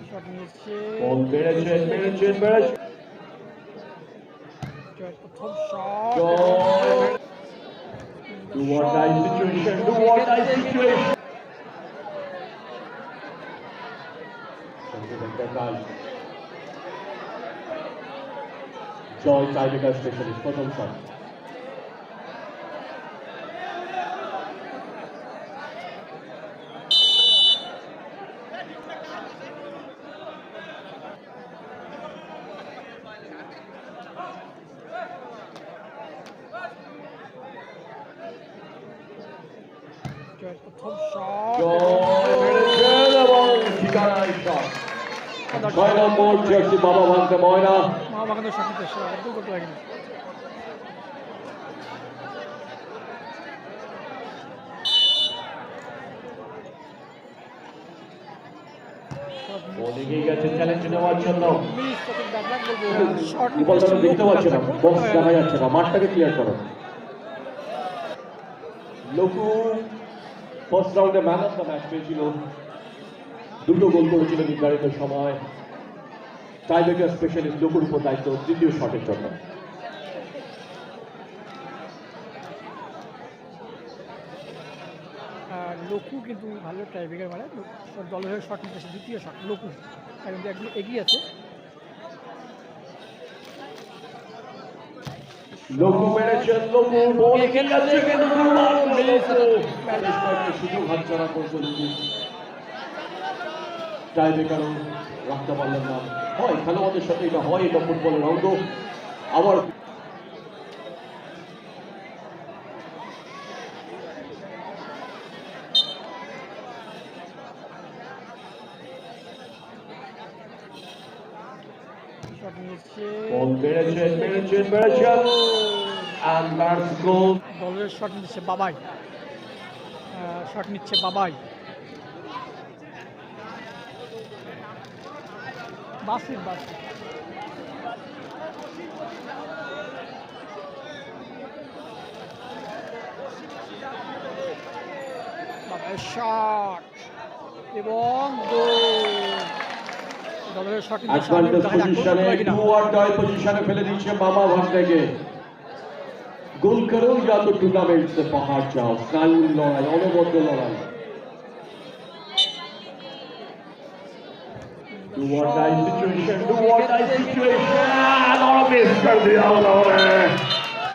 Shot নিয়েছে ball বেড়েছেন বেড়েছেন বেড়েছেন জয়ের প্রথম শট জয়। Do or die situation, do or die situation. সঙ্গে একটা কাজ। জয় টাইব্রেকার স্পেশালিস্ট প্রথম শট জয়ের প্রথম শট জয় বেড়েছেন এবং ঠিকানায় শট ছয় নম্বর জার্সি বাবা ভাঙতে ময়না দেখতে পাচ্ছি না বক্স দেখা যাচ্ছে না। মাঠটাকে ক্লিয়ার করো লোকু ফার্স্ট রাউন্ডে ম্যান অফ দ্য ম্যাচ পেয়েছিল দুটো গোল করেছিল নির্ধারিত সময়। টাইব্রেকার স্পেশালিস্ট লোকুর উপর দায়িত্ব দ্বিতীয় শটের জন্য লোকু কিন্তু ভালো ট্রাইব্রেকার মানে দলের শট নিতেছে দ্বিতীয় শট লোকু। কিন্তু একদম এগিয়ে আছে লোকু মেরেছেন লঘু বল। সুযোগ হাতছাড়া টাইব্রেকারও রাখতে পারলেন না হয় খেলোয়াড়দের সাথে এটা হয় এটা ফুটবলের অঙ্গ। আবার শট নিয়েছে বল বেড়েছেন বেড়েছেন বেড়েছেন and that's goal দলের শট নিচ্ছে বাবাই। শট নিচ্ছে বাবাই। বাসির বাসির। শট। এবং গোল। গোল করেও যা টুর্নামেন্ট পাহাড় চাও স্নায়ুর লড়াই অনবদ্য লড়াই Do or situation, do or die situation, all of this,